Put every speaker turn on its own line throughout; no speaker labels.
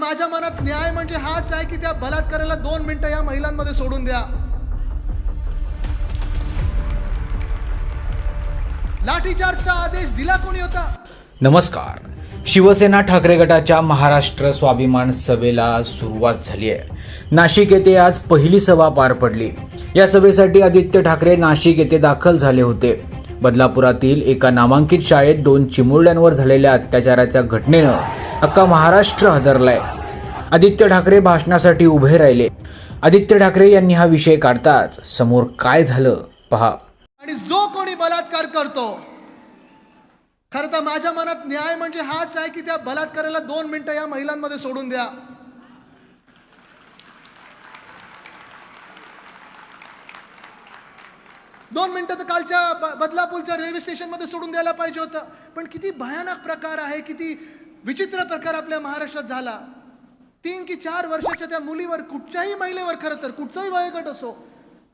माझ्या मनात न्याय म्हणजे हाच आहे की त्या बलात्काराला दोन मिनिटं या महिलांमध्ये सोडून द्या. लाठीचार्जचा आदेश दिला कोणी होता?
नमस्कार. शिवसेना ठाकरे गटाच्या महाराष्ट्र स्वाभिमान सभेला सुरुवात झाली आहे. नाशिक येथे आज पहिली सभा पार पडली. या सभेसाठी आदित्य ठाकरे नाशिक येथे दाखल झाले होते. बदलापुरातील एका नामांकित शाळेत दोन चिमुरड्यांवर झालेल्या अत्याचाराच्या घटनेनं अख्खा महाराष्ट्र हदरलाय. आदित्य ठाकरे भाषणासाठी उभे राहिले. आदित्य ठाकरे यांनी हा विषय काढताच समोर काय झालं पहा.
आणि जो कोणी बलात्कार करतो खर तर माझ्या मनात न्याय म्हणजे हाच आहे की त्या बलात्काराला दोन मिनिटं या महिलांमध्ये सोडून द्या. दोन मिनटं तर कालच्या बदलापूरच्या रेल्वे स्टेशनमध्ये सोडून द्यायला पाहिजे होतं. पण किती भयानक प्रकार आहे किती विचित्र प्रकार आपल्या महाराष्ट्रात झाला. तीन की चार वर्षाच्या त्या मुलीवर कुठच्याही महिलेवर खरं तर कुठचाही वयोगट असो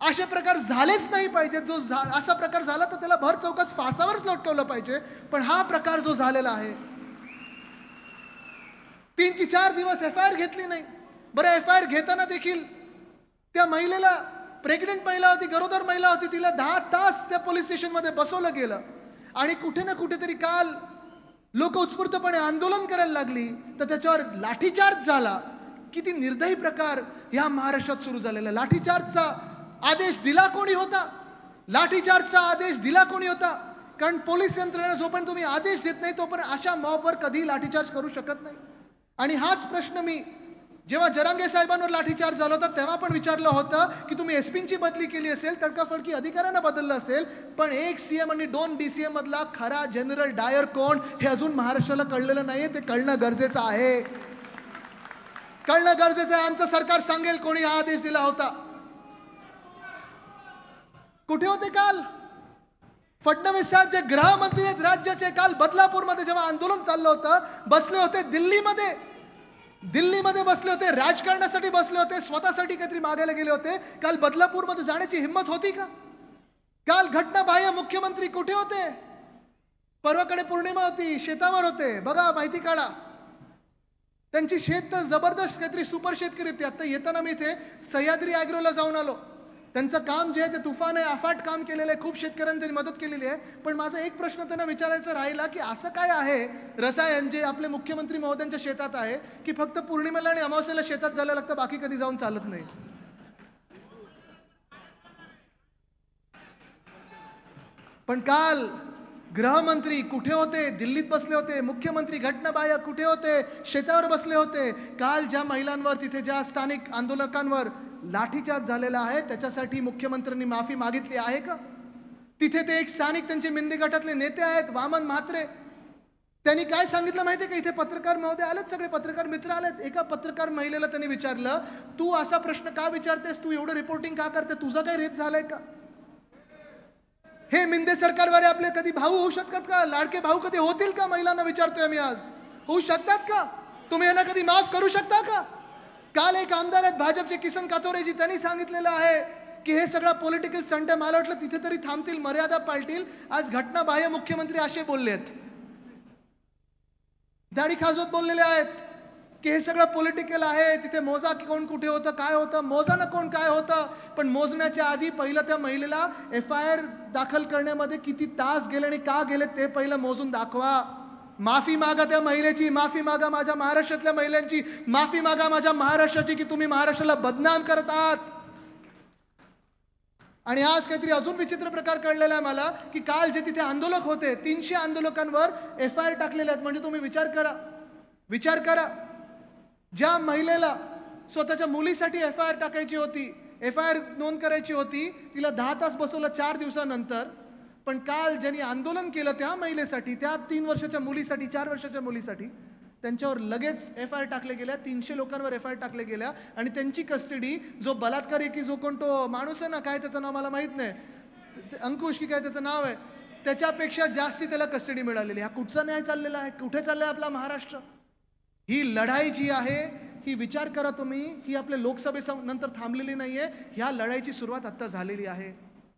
असे प्रकार झालेच नाही पाहिजे जो झा- असा प्रकार झाला तर त्याला भर चौकात फासावरच लटकवलं पाहिजे. पण हा प्रकार जो झालेला आहे तीन की चार दिवस एफ आय आर घेतली नाही. बरं एफ आय आर घेताना देखील त्या महिलेला प्रेग्नेंट महिला होती गरोदर महिला होती तिला दहा तास त्या पोलीस स्टेशनमध्ये बसवलं गेलं. आणि कुठे ना कुठेतरी काल लोक उत्स्फूर्तपणे आंदोलन करायला लागली तर त्याच्यावर लाठीचार्ज झाला. किती निर्दयी प्रकार ह्या महाराष्ट्रात सुरू झालेला. लाठीचार्जचा आदेश दिला कोणी होता? लाठीचार्जचा आदेश दिला कोणी होता? कारण पोलीस यंत्रणा जोपर्यंत तुम्ही आदेश देत नाही तोपर्यंत अशा मॉबवर कधी लाठीचार्ज करू शकत नाही. आणि हाच प्रश्न मी जेव्हा जरांगे साहेबांवर लाठीचार्ज झाला होता तेव्हा पण विचारलं होतं की तुम्ही एसपींची बदली केली असेल तडकाफडकी अधिकाऱ्यांना बदललं असेल पण एक सीएम आणि दोन डी सी एम मधला खरा जनरल डायर कोण हे अजून महाराष्ट्राला कळलेलं नाहीये ते कळणं गरजेचं आहे. कळणं गरजेचं आहे. आमचं सरकार सांगेल कोणी हा आदेश दिला होता. कुठे होते काल? फडणवीस साहेब जे गृहमंत्री आहेत राज्याचे काल बदलापूरमध्ये जेव्हा आंदोलन चाललं होतं बसले होते दिल्लीमध्ये. दिल्लीमध्ये बसले होते राजकारणासाठी बसले होते स्वतःसाठी काहीतरी मागायला गेले होते. काल बदलापूरमध्ये जाण्याची हिंमत होती का? काल घटनाबाह्य मुख्यमंत्री कुठे होते? परवाकडे पौर्णिमा होती शेतावर होते. बघा माहिती काढा. त्यांची शेत तर जबरदस्त काहीतरी सुपर शेतकरी होती. आता येताना मी इथे सह्याद्री आयग्रोला जाऊन आलो. त्यांचं काम जे आहे ते तुफान आहे अफाट काम केलेलं आहे. खूप शेतकऱ्यांनी त्यांनी मदत केलेली आहे. पण माझा एक प्रश्न त्यांना विचारायचा राहिला की असं काय आहे रसायन जे आपले मुख्यमंत्री महोदयांच्या शेतात आहे की फक्त पौर्णिमेला आणि अमावस्येला शेतात जायला लागतं बाकी कधी जाऊन चालत नाही? पण काल गृहमंत्री कुठे होते? दिल्लीत बसले होते. मुख्यमंत्री घटनाबाह्य कुठे होते? शेतावर बसले होते. काल ज्या महिलांवर तिथे ज्या स्थानिक आंदोलकांवर लाठीचार्ज झालेला आहे त्याच्यासाठी मुख्यमंत्र्यांनी माफी मागितली आहे का? तिथे ते एक स्थानिक त्यांचे मिंदी गटातले नेते आहेत वामन म्हात्रे. त्यांनी काय सांगितलं माहितीये का? इथे पत्रकार महोदय आलेत सगळे पत्रकार मित्र आलेत. एका पत्रकार महिलेला त्यांनी विचारलं तू असा प्रश्न का विचारतेस? तू एवढं रिपोर्टिंग का करते? तुझा काही रेप झालाय का? हे मिंदे सरकारवाले आपले कधी भाऊ होऊ शकतात का? लाडके भाऊ कधी होतील का? महिलांना विचारतोय आम्ही आज. होऊ शकतात का? तुम्ही यांना कधी माफ करू शकता का? काल एक आमदार आहेत भाजपचे किसन कातोरेजी त्यांनी सांगितलेलं आहे की हे सगळं पॉलिटिकल संट आहे. मला वाटलं तिथे तरी थांबतील मर्यादा पाळतील. आज घटनाबाह्य मुख्यमंत्री असे बोलले आहेत दाढी खाजवत बोललेले आहेत. की हे सगळं पॉलिटिकल आहे तिथे मोजा की कोण कुठे होतं काय होतं मोजा ना कोण काय होतं पण मोजण्याच्या आधी पहिलं त्या महिलेला एफ आय आर दाखल करण्यामध्ये किती तास गेले आणि का गेले ते पहिलं मोजून दाखवा. माफी मागा त्या महिलेची माफी मागा माझ्या महाराष्ट्रातल्या महिलांची माफी मागा माझ्या महाराष्ट्राची की तुम्ही महाराष्ट्राला बदनाम करत आहात. आणि आज काहीतरी अजून विचित्र प्रकार कळलेला आहे मला की काल जे तिथे आंदोलक होते तीनशे आंदोलकांवर एफ आय आर टाकलेले आहेत. म्हणजे तुम्ही विचार करा. विचार करा. ज्या महिलेला स्वतःच्या मुलीसाठी एफ आय आर टाकायची होती एफ आय आर नोंद करायची होती तिला दहा तास बसवलं चार दिवसानंतर पण काल ज्यांनी आंदोलन केलं त्या महिलेसाठी त्या तीन वर्षाच्या मुलीसाठी चार वर्षाच्या मुलीसाठी त्यांच्यावर लगेच एफ आय आर टाकले गेल्या तीनशे लोकांवर एफ आय आर टाकले गेल्या आणि त्यांची कस्टडी जो बलात्कारी की जो कोण तो माणूस आहे ना काय त्याचं नाव मला माहीत नाही अंकुश की काय त्याचं नाव आहे त्याच्यापेक्षा जास्ती त्याला कस्टडी मिळालेली हा कुठचा न्याय चाललेला आहे? कुठे चाललाय आपला महाराष्ट्र? ही लढाई जी आहे ही विचार करा तुम्ही ही आपल्या लोकसभे नंतर थांबलेली आहे ह्या लढाईची सुरुवात आत्ता झालेली आहे.